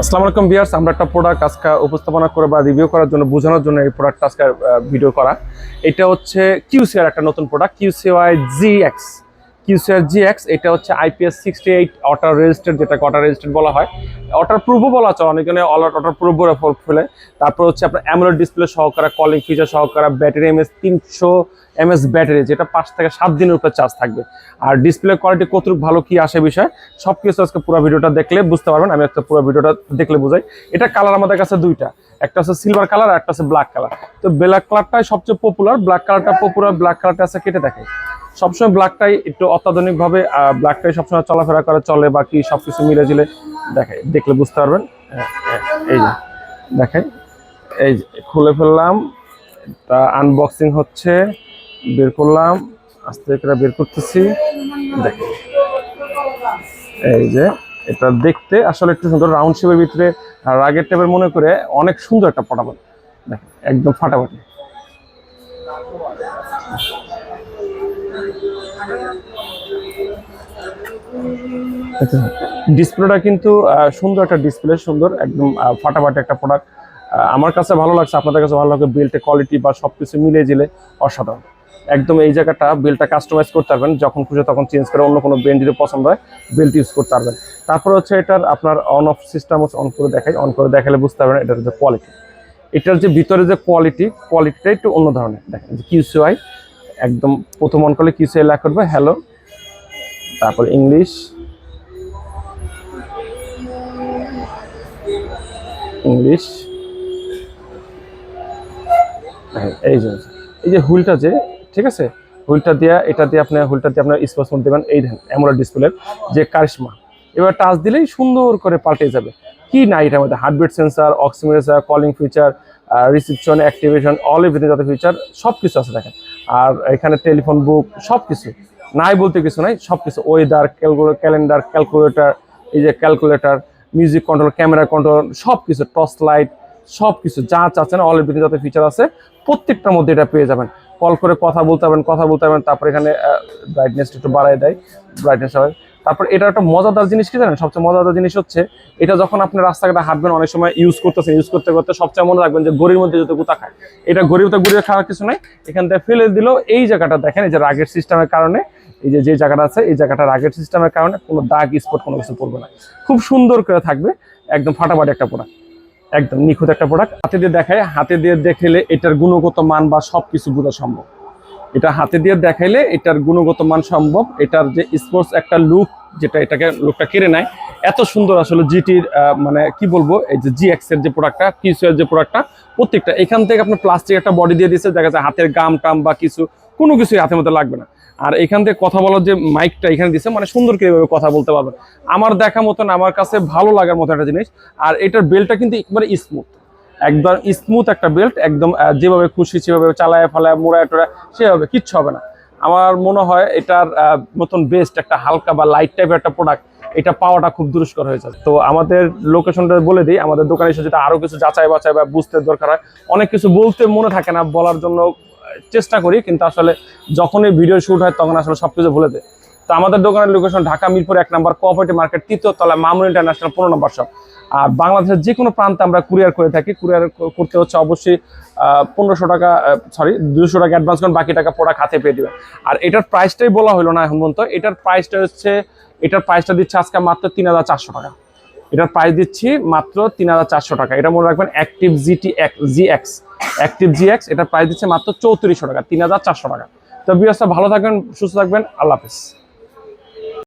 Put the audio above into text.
আসসালামু আলাইকুম বিয়ার্স আমরা একটা প্রোডাক্ট আজকে উপস্থাপনা করে বা রিভিউ করার জন্য, বোঝানোর জন্য এই প্রোডাক্টটা আজকে ভিডিও করা। এটা হচ্ছে কিউসিআর একটা নতুন product QCI G X QCR G X এটা হচ্ছে IPS sixty eight water registered যেটাকে অটার রেজিস্টার্ড বলা হয়। অটার প্রুভও বলা চলে অনেকজনে অলার অটার প্রুভ ফেলে। তারপর হচ্ছে আপনার অ্যামোলেড ডিসপ্লে সহকারে কলিং ফিচার সহকারে ব্যাটারি এমএস তিনশো এমএস ব্যাটারি যেটা পাঁচ থেকে সাত দিনের উপরে চার্জ থাকবে। আর ডিসপ্লে কোয়ালিটি কতটুকু ভালো, কি আসে বিষয় সব কিছু আজকে পুরো ভিডিওটা দেখলে বুঝতে পারবেন। আমি একটা পুরো ভিডিওটা দেখলে বুঝাই। এটা কালার আমাদের কাছে দুইটা, একটা আছে সিলভার কালার আর একটা আছে ব্ল্যাক কালার তো ব্ল্যাক কালারটাই সবচেয়ে পপুলার ব্ল্যাক কালারটা পপুলার ব্ল্যাক কালারটা আছে কেটে দেখে সবসময় ব্ল্যাকটাই একটু অত্যাধুনিকভাবে ব্ল্যাকটাই সবসময় চলাফেরা করে চলে বা কি সবকিছু মিলে জিলে দেখে দেখলে বুঝতে পারবেন। হ্যাঁ, হ্যাঁ, এই যে দেখেন এই খুলে ফেললাম। তা আনবক্সিং হচ্ছে। বের করলাম। আস্তে করে বের করতেছি। দেখেন। এই যে এটা দেখতে আসলে একটু সুন্দর রাউন্ড শেপের ভিতরে রাগের টেপের মনে করে অনেক সুন্দর একটা পটাপট। দেখেন একদম ফাটাফাটি। ডিসপ্লেটা কিন্তু সুন্দর একটা ডিসপ্লে, সুন্দর, একদম ফাটাফাটি একটা প্রোডাক্ট আমার কাছে ভালো লাগছে, আপনাদের কাছে ভালো লাগবে বিল্টের কোয়ালিটি বা সবকিছু মিলিয়ে জিলে অসাধারণ। একদম এই জায়গাটা বিলটা কাস্টমাইজ করতে পারবেন, যখন খুশি তখন চেঞ্জ করে অন্য কোনো ব্রেন যদি পছন্দ হয় বেল্ট ইউজ করতে পারবেন। তারপর হচ্ছে এটার আপনার অন অফ সিস্টেম অন করে দেখাই অন করে দেখালে বুঝতে পারবেন এটার যে কোয়ালিটি এটার যে ভিতরে যে কোয়ালিটি কোয়ালিটিটা একটু অন্য ধরনের, দেখেন যে কিউসিআই একদম প্রথম অন করলে কিছু লেখা করবে? হ্যালো তারপর ইংলিশ ইংলিশ হ্যাঁ, এই যে এই যে হুইলটা যে ঠিক আছে? হুইলটা দিয়ে এটা দিয়ে আপনি হুইলটা দিয়ে আপনার স্পোর্টস দেবেন। এই দেখেন অ্যামোলেড ডিসপ্লের যে কারিশমা। এবার টাচ দিলেই সুন্দর করে পাল্টে যাবে। কি নাই এটার মধ্যে? Heartbeat sensor oximeter calling feature reception activation all everything যত ফিচার সব কিছু আছে দেখেন। আর এখানে টেলিফোন বুক সব কিছু নাই বলতে কিছু নাই সব কিছু ওয়েদার ক্যালেন্ডার ক্যালকুলেটার এই যে calculator music control camera control সব কিছু টর্চ লাইট সব কিছু যা চাচ্ছেন অল এভরিথিং যত ফিচার আছে, প্রত্যেকটার মধ্যে এটা পেয়ে যাবেন। কল করে কথা বলতে পারবেন, কথা বলতে পারবেন, তারপর এখানে ব্রাইটনেসটা একটু বাড়ায় দেয়। ব্রাইটনেস হয় তারপর এটা একটা মজাদার জিনিস কি জানেন? সবচেয়ে মজাদার জিনিস হচ্ছে, এটা যখন আপনি রাস্তাঘাটে হাঁটবেন, অনেক সময় ইউজ করতেছেন ইউজ করতে করতে সবচেয়ে মনে রাখবেন যে গড়ির মধ্যে যত গুতা খায়, এটা মধ্যে গুড়িয়ে খাওয়ার কিছু নাই, এখান থেকে ফেলে দিলেও এই জায়গাটা দেখেন, এই যে রাগের সিস্টেমের কারণে, এই যে যে জায়গাটা আছে, এই জায়গাটা রাগের সিস্টেমের কারণে কোনো দাগ স্পট কোনো কিছু পড়বে না। খুব সুন্দর করে থাকবে, একদম ফাটাফাটি একটা প্রোডাক্ট একদম নিখুঁত একটা প্রোডাক্ট হাতে দিয়ে দেখায়, হাতে দিয়ে দেখলে এটার গুণগত মান বা সব কিছু বোঝা সম্ভব। এটা হাতে দিয়ে দেখাইলে এটার গুণগত মান সম্ভব। এটার যে স্পোর্টস একটা লুক যেটা এটাকে লুকটা কেড়ে নেয়, এত সুন্দর আসলে জিটির মানে কি বলব, এই যে জি এক্সের যে প্রোডাক্টটা কিউসিআর যে প্রোডাক্টটা প্রত্যেকটা, এখান থেকে আপনার প্লাস্টিক একটা বডি দিয়ে দিচ্ছে দেখা যাচ্ছে হাতের গাম টাম বা কিছু, কোনো কিছুই হাতের মধ্যে লাগবে না। আর এখান থেকে কথা বলার যে মাইকটা এখানে দিচ্ছে মানে সুন্দর করে এভাবে কথা বলতে পারবেন। আমার দেখা মতন, আমার কাছে ভালো লাগার মতো একটা জিনিস, আর এটার বেলটা কিন্তু একবারে স্মুথ একদম স্মুথ একটা বেল্ট একদম যেভাবে খুশি, সেভাবে চালায় ফালায়, মোড়ায় টোড়ায়, সেভাবে কিচ্ছু হবে না। আমার মনে হয় এটার মতন বেস্ট একটা হালকা বা লাইট টাইপের একটা প্রোডাক্ট এটা পাওয়াটা খুব দুষ্কর হয়ে যায়। তো আমাদের লোকেশনটা বলে দিই, আমাদের দোকানে এসে যদি আরও কিছু যাচাই বাছাই বা বুঝতে দরকার হয়, অনেক কিছু বলতে মনে থাকে না, বলার জন্য চেষ্টা করি, কিন্তু আসলে যখনই ভিডিও শুট হয়, তখন আসলে সব কিছু ভুলে দেয় তো আমাদের দোকানের লোকেশন ঢাকা, মিরপুর এক নম্বর কোঅপারেটিভ মার্কেট তৃতীয় তলায় মামুন ইন্টারন্যাশনাল পনেরো নম্বর শপ আর বাংলাদেশের যে কোনো প্রান্তে আমরা কুরিয়ার করে থাকি। কুরিয়ার করতে হচ্ছে অবশ্যই পনেরোশো টাকা সরি দুশো টাকা অ্যাডভান্স করেন বাকি টাকা প্রোডাক্ট হাতে পেয়ে দেবেন আর এটার প্রাইসটাই বলা হলো না পর্যন্ত। এটার প্রাইসটা হচ্ছে, এটার প্রাইসটা দিচ্ছে আজকে মাত্র তিন হাজার চারশো টাকা। এটার প্রাইস দিচ্ছি মাত্র তিন হাজার চারশো টাকা। এটা মনে রাখবেন active GT G X active G X এটার প্রাইস দিচ্ছে মাত্র চৌত্রিশশো টাকা, তিন হাজার চারশো টাকা। তো বিয়সটা ভালো থাকবেন, সুস্থ থাকবেন, আল্লাহ হাফিজ।